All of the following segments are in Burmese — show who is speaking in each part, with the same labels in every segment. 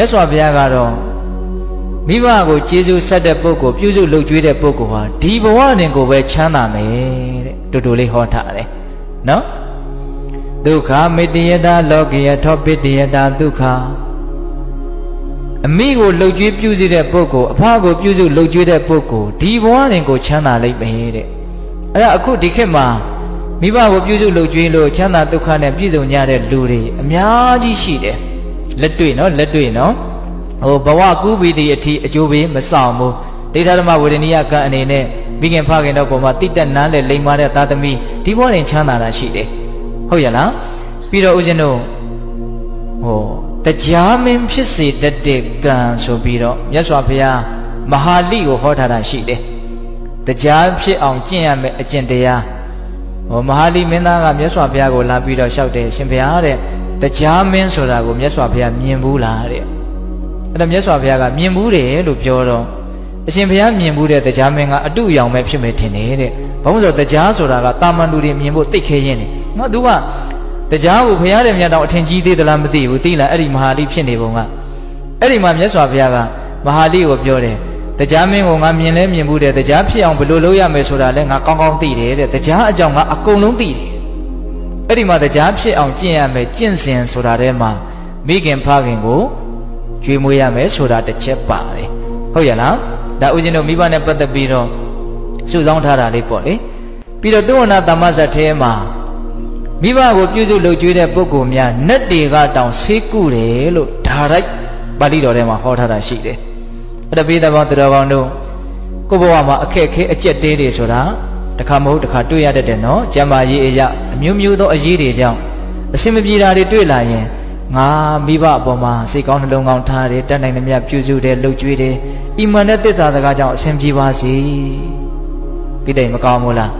Speaker 1: မြတ်စွာဘုရားကတော့မိဘကိုကျေးဇူးဆက်တဲ့ပုဂ္ဂိုလ်ပြုစုလုပ်ကြွေးတဲ့ပုဂ္ဂိုလ်ဟာဒီဘဝတွင်ကိုပဲချမ်းသာမယ်တဲ့တူတူလေးဟောထားတယ်နော်ဒုက္ခမေတ္တယတာလောကိယထောပိတ္တယတာဒုက္ခအမိကိုလှုပ်ကြွေးပြုစုတဲ့ပုဂ္ဂိုလ်အဖကိုပြုစုလှုပ်ကြွေးတဲ့ပုဂ္ဂိုလ်ဒီဘဝတွင်ကိုချမ်းသာလိမ့်မယ်တဲ့အဲ့ဒါအခုဒီခေတ်မှာမိဘကိုပြုစုလှုပ်ကြွေးလို့ချမ်းသာဒုက္ခနဲ့ပြည့်စုံကြတဲ့လူတွေအများကြီးရှိတယ် လက်တွေ့နော်လက်တွေ့နော်ဟိုဘဝကူးပြီးသည့်အထိအကျိုးပေးမဆောင်ဘူးဒိဋ္ဌဓမ္မဝေဒနိယကံအနေနဲ့မိခင်ဖခင်တို့ပေါ်မှာတိတက်နန်းတဲ့လိမ်မာတဲ့သာသမီဒီဘဝတွင်ချမ်းသာတာရှိတယ်ဟုတ်ရလားပြီးတော့ဦးဇင်းတို့ဟိုတရားမင်းဖြစ်စေတတ်တဲ့ကံဆိုပြီးတော့မြတ်စွာဘုရားမဟာလိကိုဟောထားတာရှိတယ်တရားဖြစ်အောင်ကျင့်ရမယ်အကျင့်တရားဟောမဟာလိမင်းသားကမြတ်စွာဘုရားကိုလာပြီးတော့လျှောက်တယ်ရှင်ဘုရားတဲ့ တရားမင်းဆိုတာကိုမြတ်စွာဘုရားမြင်ဘူးလားတဲ့အဲ့ဒါမြတ်စွာဘုရားကမြင်ဘူးတယ်လို့ပြောတော့အရှင်ဘုရားမြင်ဘူးတဲ့တရားမင်းကအတုအယောင်ပဲဖြစ်မယ်ထင်တယ်တဲ့ဘာလို့ဆိုတရားဆိုတာကတာမန်လူတွေမြင်ဖို့သိခဲရင်းနေငါသူကတရားကိုဘုရားတဲ့မြတ်တော်အထင်ကြီးသေးသလားမသိဘူးသိလားအဲ့ဒီမဟာလိဖြစ်နေပုံကအဲ့ဒီမှာမြတ်စွာဘုရားကမဟာလိကိုပြောတယ်တရားမင်းကိုငါမြင်လဲမြင်ဘူးတဲ့တရားဖြစ်အောင်ဘယ်လိုလုပ်ရမယ်ဆိုတာလဲငါကောင်းကောင်းသိတယ်တဲ့တရားအကြောင်းငါအကုန်လုံးသိတယ် အဲ့ဒီမှာတရားဖြစ်အောင်ကျင့်ရမယ်ကျင့်စဉ်ဆိုတာထဲမှာမိခင်ဖခင်ကိုကျွေးမွေးရမယ်ဆိုတာတစ်ချက်ပါတယ်ဟုတ်ရလားဒါဦးဇင်းတို့မိဘနဲ့ပတ်သက်ပြီးတော့စုဆောင်းထားတာလေးပေါ့လေပြီးတော့သုဝနာတမ္မဇတ်ထဲမှာမိဘကိုပြုစုလုပ်ကျွေးတဲ့ပုဂ္ဂိုလ်များနတ်တွေကတောင်ဆေးကုတယ်လို့ဓာရိုက်ပါဠိတော်ထဲမှာဟောထားတာရှိတယ်အဲ့ဒါပိသဘောသူတော်ကောင်းတို့ကိုယ့်ဘဝမှာအခက်အခဲအကျက်တဲတွေဆိုတာ တစ်ခါမဟုတ်တစ်ခါတွေ့ရတတ်တယ်နော်ကျမ်းမာရေးအရာအမျိုးမျိုးသောအရေးတွေကြောင့်အစင်မပြေတာတွေတွေ့လာရင်ငါမိဘအပေါ်မှာစိတ်ကောင်းနှလုံးကောင်းထားတယ်တတ်နိုင်သမျှပြုစုတယ်လှုပ်ကြွေးတယ်အီမန်နဲ့သစ္စာစကားကြောင့်အဆင်ပြေပါစေပြီးတယ်မကောင်းဘူးလား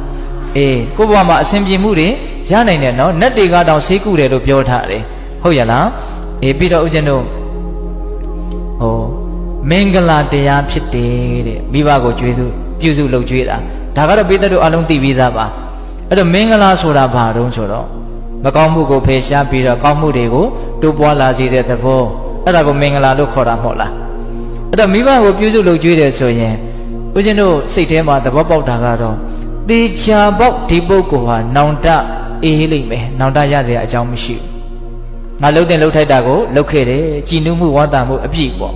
Speaker 1: အေးကိုယ့်ဘဝမှာအဆင်ပြေမှုတွေရနိုင်တယ်နော်နတ်တွေကတောင်ဆေးကုတယ်လို့ပြောထားတယ်ဟုတ်ရလားအေးပြီးတော့ဦးဇင်းတို့ဟိုမင်္ဂလာတရားဖြစ်တယ်တဲ့မိဘကိုကြွေးစုပြုစုလုပ်ကြွေးတာ ဒါကတော့ပိသက်တို့အလုံးသိပြီးသားပါအဲ့တော့မင်္ဂလာဆိုတာဘာတုံးဆိုတော့မကောင်းမှုကိုဖယ်ရှားပြီးတော့ကောင်းမှုတွေကိုတိုးပွားလာစေတဲ့သဘောအဲ့ဒါကိုမင်္ဂလာလို့ခေါ်တာမဟုတ်လားအဲ့တော့မိဘကိုပြုစုလုပ်ကြွေးတယ်ဆိုရင်ဦးဇင်းတို့စိတ်ထဲမှာသဘောပေါက်တာကတော့တေချာပေါက်ဒီပုဂ္ဂိုလ်ဟာနောင်တအေးလိမ့်မယ်နောင်တရစရာအကြောင်းမရှိဘူးငါလှုပ်တဲ့လှုပ်ထိုက်တာကိုလှုပ်ခဲ့တယ်ကြည်နူးမှုဝါတာမှုအပြည့်ပေါ့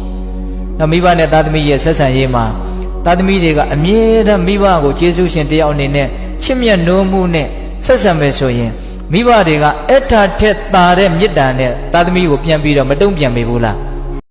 Speaker 1: နော်မိဘနဲ့သားသမီးရဲ့ဆက်ဆံရေးမှာ သားသမီးတွေကအမြဲတမ်းမိဘကိုကျေးဇူးရှင်တယောက်အနေနဲ့ချစ်မြတ်နိုးမှုနဲ့ဆက်ဆံမယ်ဆိုရင်မိဘတွေကအထာထက်သာတဲ့မေတ္တာနဲ့သားသမီးကိုပြန်ပြီးတော့မတုံ့ပြန်မိဘူးလား